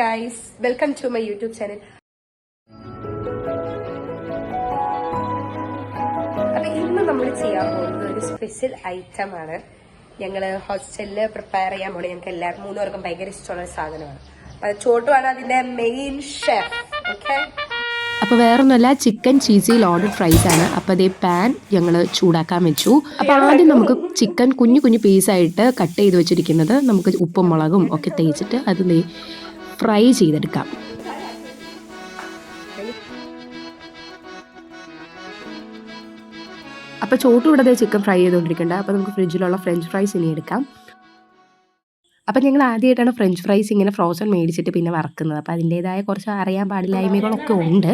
Guys welcome to my YouTube channel അപ്പൊ ഇന്ന് നമ്മൾ ചെയ്യാൻ പോകുന്നത് ഒരു സ്പെഷ്യൽ ഐറ്റം ആണ്. ഞങ്ങൾ ഹോസ്റ്റലിൽ പ്രിപ്പയർ ചെയ്യാൻ പോണേ ഞങ്ങൾക്ക് എല്ലാവർക്കും മൂന്ന് പേർക്കും ഭയങ്കര ഇഷ്ടമുള്ള സാധനമാണ്. അപ്പൊ ചോട്ടുമാണ് അതിന്റെ മെയിൻ ഷെഫ് ഓക്കെ അപ്പോൾ വേറൊന്നുമല്ല ചിക്കൻ ചീസി ലോഡഡ് ഫ്രൈസ് ആണ്. അപ്പോൾ അതേ പാൻ ഞങ്ങൾ ചൂടാക്കാൻ വെച്ചു. അപ്പോൾ ആദ്യം നമുക്ക് ചിക്കൻ കുഞ്ഞു കുഞ്ഞു പീസായിട്ട് കട്ട് ചെയ്ത് വെച്ചിരിക്കുന്നത് നമുക്ക് ഉപ്പും മുളകും ഒക്കെ തേച്ചിട്ട് അത് ഫ്രൈ ചെയ്തെടുക്കാം. അപ്പോൾ ചോട്ടുകൂടെ ദേ ചിക്കൻ ഫ്രൈ ചെയ്തുകൊണ്ടിരിക്കേണ്ട അപ്പോൾ നമുക്ക് ഫ്രിഡ്ജിലുള്ള ഫ്രഞ്ച് ഫ്രൈസ് ഇനി എടുക്കാം. അപ്പം ഞങ്ങൾ ആദ്യമായിട്ടാണ് ഫ്രഞ്ച് ഫ്രൈസ് ഇങ്ങനെ ഫ്രോസൺ മേടിച്ചിട്ട് പിന്നെ വറക്കുന്നത്. അപ്പോൾ അതിന്റേതായ കുറച്ച് അറിയാൻ പാടില്ലായ്മകളൊക്കെ ഉണ്ട്.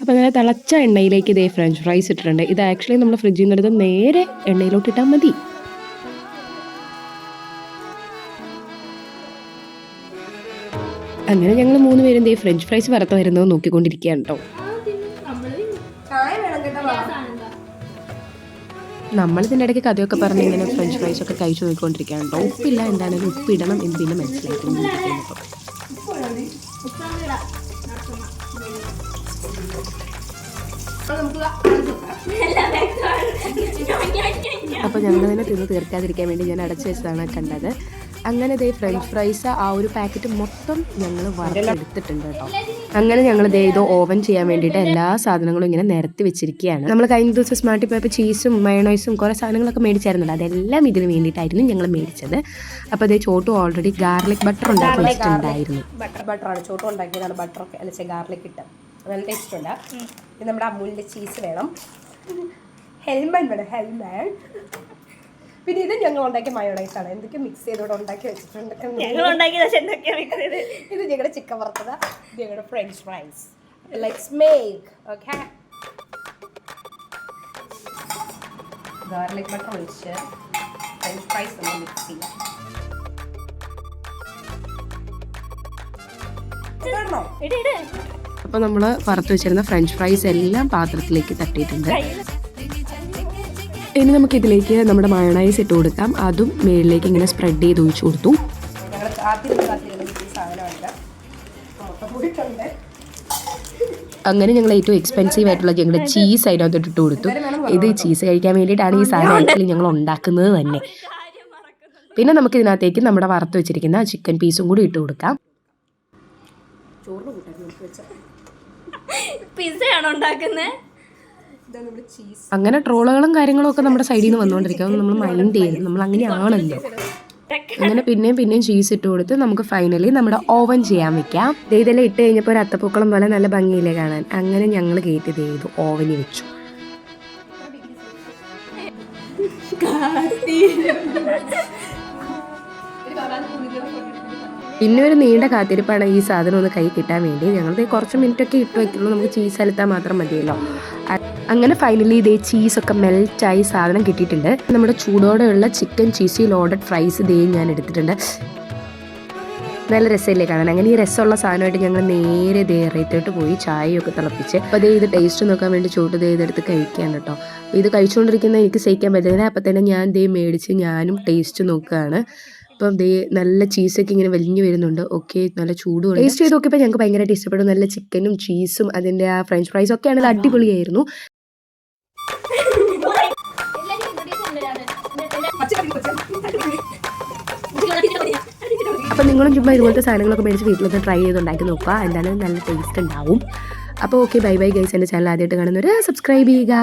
അപ്പോൾ അങ്ങനെ തിളച്ച എണ്ണയിലേക്ക് ഇതേ ഫ്രഞ്ച് ഫ്രൈസ് ഇട്ടിട്ടുണ്ട്. ഇത് ആക്ച്വലി നമ്മൾ ഫ്രിഡ്ജിൽ നിന്ന് എടുത്ത് നേരെ എണ്ണയിലോട്ട് ഇട്ടാൽ മതി. അങ്ങനെ ഞങ്ങൾ മൂന്ന് പേരും ദേ ഫ്രഞ്ച് ഫ്രൈസ് വറുത്ത് വരുന്നത് നോക്കിക്കൊണ്ടിരിക്കുകയാണ് കേട്ടോ. നമ്മൾ ഇതിന്റെ ഇടയ്ക്ക് കഥയൊക്കെ പറഞ്ഞ് ഇങ്ങനെ ഫ്രഞ്ച് ഫ്രൈസ് ഒക്കെ കഴിച്ചു നോക്കിക്കൊണ്ടിരിക്കുകയാണ് കേട്ടോ. ഉപ്പില്ല എന്താണെങ്കിലും ഉപ്പിടണം എന്ന് പിന്നെ മനസ്സിലാക്കുന്നു അപ്പോൾ ഞങ്ങൾ തന്നെ തിന്ന് തീർക്കാതിരിക്കാൻ വേണ്ടി ഞാൻ അടച്ചു വെച്ചതാണ് കണ്ടത്. അങ്ങനെ ദേ ഫ്രഞ്ച് ഫ്രൈസ് ആ ഒരു പാക്കറ്റ് മൊത്തം ഞങ്ങൾ വറുത്തെടുത്തിട്ടുണ്ട് കേട്ടോ. അങ്ങനെ ഞങ്ങൾ ദേ ഇത് ഓവൻ ചെയ്യാൻ വേണ്ടിയിട്ട് എല്ലാ സാധനങ്ങളും ഇങ്ങനെ നിരത്തി വെച്ചിരിക്കുകയാണ്. നമ്മൾ കഴിഞ്ഞ ദിവസം സ്മാർട്ടി പോയപ്പോൾ ചീസും മയണോയ്സും കുറേ സാധനങ്ങളൊക്കെ മേടിച്ചായിരുന്നല്ലോ. അതെല്ലാം ഇതിന് വേണ്ടിയിട്ടായിരുന്നു ഞങ്ങൾ മേടിച്ചത്. അപ്പോൾ അതേ ചോട്ടു ഓൾറെഡി ഗാർലിക് ബട്ടർ ഉണ്ടാക്കി വെച്ചിട്ടുണ്ടായിരുന്നു ബട്ടർ ബട്ടറാണ് ചോട്ടു ഉണ്ടാക്കിയതാണ് ബട്ടർ അല്ലെ ഗാർലിക് ഇട്ട്. നല്ല ടേസ്റ്റ് ഉണ്ട്. ഇത് നമ്മുടെ അമൂലിന്റെ ചീസ് വേണം. ഹെൽമൻ വേണം ഹെൽമൻ പിന്നെ ഇത് ഞങ്ങൾ ഉണ്ടാക്കിയ മയോണൈസ് ആണ്. എന്തൊക്കെ മിക്സ് ചെയ്തോടെ ഉണ്ടാക്കി വെച്ചിട്ടുണ്ട്. ഞങ്ങൾ ഉണ്ടാക്കിയത് പക്ഷെ എന്തൊക്കെയാ മിക്സ് ചെയ്ത് ഇത് ഞങ്ങളുടെ ചിക്കൻ വറുത്തത്. ഇത് ഞങ്ങളുടെ French fries let's make okay garlic butter ഒഴിച്ച് ഫ്രഞ്ച് ഫ്രൈസ് ഒന്ന് മിക്സ് ചെയ്യാം. ഇതാണോ ഇട് ഇട്. അപ്പോൾ നമ്മൾ വറുത്ത് വെച്ചിരുന്ന ഫ്രഞ്ച് ഫ്രൈസ് എല്ലാം പാത്രത്തിലേക്ക് തട്ടിയിട്ടുണ്ട്. ഇനി നമുക്ക് ഇതിലേക്ക് നമ്മുടെ മയണൈസ് ഇട്ട് കൊടുക്കാം. അതും മേളിലേക്ക് ഇങ്ങനെ സ്പ്രെഡ് ചെയ്ത് ഒഴിച്ചു കൊടുത്തു. ഞങ്ങൾ കാത്തിരുന്ന് കാത്തിരുന്ന് ഈ സാധനമുണ്ട് അങ്ങനെ ഞങ്ങൾ ഏറ്റവും എക്സ്പെൻസീവ് ആയിട്ടുള്ള ഞങ്ങളുടെ ചീസ് അതിനകത്ത് ഇട്ട് കൊടുത്തു. ഇത് ചീസ് കഴിക്കാൻ വേണ്ടിയിട്ടാണ് ഈ സാധനം ആക്ച്വലി ഞങ്ങൾ ഉണ്ടാക്കുന്നത് തന്നെ. കാര്യം മറക്കുന്നു പിന്നെ നമുക്ക് ഇതിനകത്തേക്ക് നമ്മുടെ വറുത്ത് വെച്ചിരിക്കുന്ന ചിക്കൻ പീസും കൂടി ഇട്ട് കൊടുക്കാം. പിസയാണോ ഉണ്ടാക്കുന്നത് അങ്ങനെ ട്രോളുകളും കാര്യങ്ങളും ഒക്കെ നമ്മുടെ സൈഡിൽ നിന്ന് വന്നുകൊണ്ടിരിക്കും അതൊന്നും നമ്മൾ മൈൻഡ് ചെയ്യരുത്. നമ്മൾ അങ്ങനെയാണല്ലോ. അങ്ങനെ പിന്നെയും പിന്നെയും ചീസ് ഇട്ട് കൊടുത്ത് നമുക്ക് ഫൈനലി നമ്മുടെ ഓവൻ ചെയ്യാൻ വെക്കാം. ഇതെല്ലാം ഇട്ട് കഴിഞ്ഞപ്പോൾ ഒരു അത്തപ്പൂക്കളം പോലെ നല്ല ഭംഗിയില്ലേ കാണാൻ. അങ്ങനെ ഞങ്ങൾ കയറ്റി ചെയ്തു. ഓവനിൽ വെച്ചു. പിന്നെ ഒരു നീണ്ട കാത്തിരിപ്പാണ് ഈ സാധനം ഒന്ന് കൈ കിട്ടാൻ വേണ്ടി. ഞങ്ങൾ കുറച്ച് മിനിറ്റ് ഒക്കെ ഇട്ട് വെക്കുള്ളൂ നമുക്ക് ചീസ് അലത്താൽ മാത്രം മതിയല്ലോ. അങ്ങനെ ഫൈനലി ഇതേ ചീസൊക്കെ മെൽറ്റായി സാധനം കിട്ടിയിട്ടുണ്ട്. നമ്മുടെ ചൂടോടെയുള്ള ചിക്കൻ ചീസി ലോഡഡ് ഫ്രൈസ് ഇതേ ഞാൻ എടുത്തിട്ടുണ്ട്. നല്ല രസമല്ലേ കാണാൻ? അങ്ങനെ ഈ രസമുള്ള സാധനമായിട്ട് ഞങ്ങൾ നേരെ ദേ റേത്തോട്ട് പോയി ചായയൊക്കെ തിളപ്പിച്ച്. അപ്പോൾ ദേ ഇത് ടേസ്റ്റ് നോക്കാൻ വേണ്ടി ചോട്ട് ദേ ഇതെടുത്ത് കഴിക്കാൻ കേട്ടോ. ഇത് കഴിച്ചുകൊണ്ടിരിക്കുന്ന എനിക്ക് സഹിക്കാൻ പറ്റുന്നില്ല. അപ്പം തന്നെ ഞാൻ ദേ മേടിച്ച് ഞാനും ടേസ്റ്റ് നോക്കുകയാണ്. അപ്പം ദേ നല്ല ചീസൊക്കെ ഇങ്ങനെ വലിഞ്ഞു വരുന്നുണ്ട്. ഓക്കെ നല്ല ചൂടും ടേസ്റ്റ് ചെയ്ത് നോക്കിയപ്പോൾ ഞങ്ങൾക്ക് ഭയങ്കരമായിട്ട് ഇഷ്ടപ്പെട്ടു. നല്ല ചിക്കനും ചീസും അതിന്റെ ആ ഫ്രഞ്ച് ഫ്രൈസും ഒക്കെ ആണെങ്കിൽ അടിപൊളിയായിരുന്നു. അപ്പം നിങ്ങളും ചുമ്മാ ഇതുപോലത്തെ സാധനങ്ങളൊക്കെ മേടിച്ച് വീട്ടിലൊന്ന് ട്രൈ ചെയ്ത് ഉണ്ടാക്കി നോക്കുക. എന്തായാലും നല്ല ടേസ്റ്റ് ഉണ്ടാവും. അപ്പോൾ ഓക്കെ ബൈ ബൈ ഗൈസ് എന്റെ ചാനൽ ആദ്യമായിട്ട് കാണുന്നവർ സബ്സ്ക്രൈബ് ചെയ്യുക.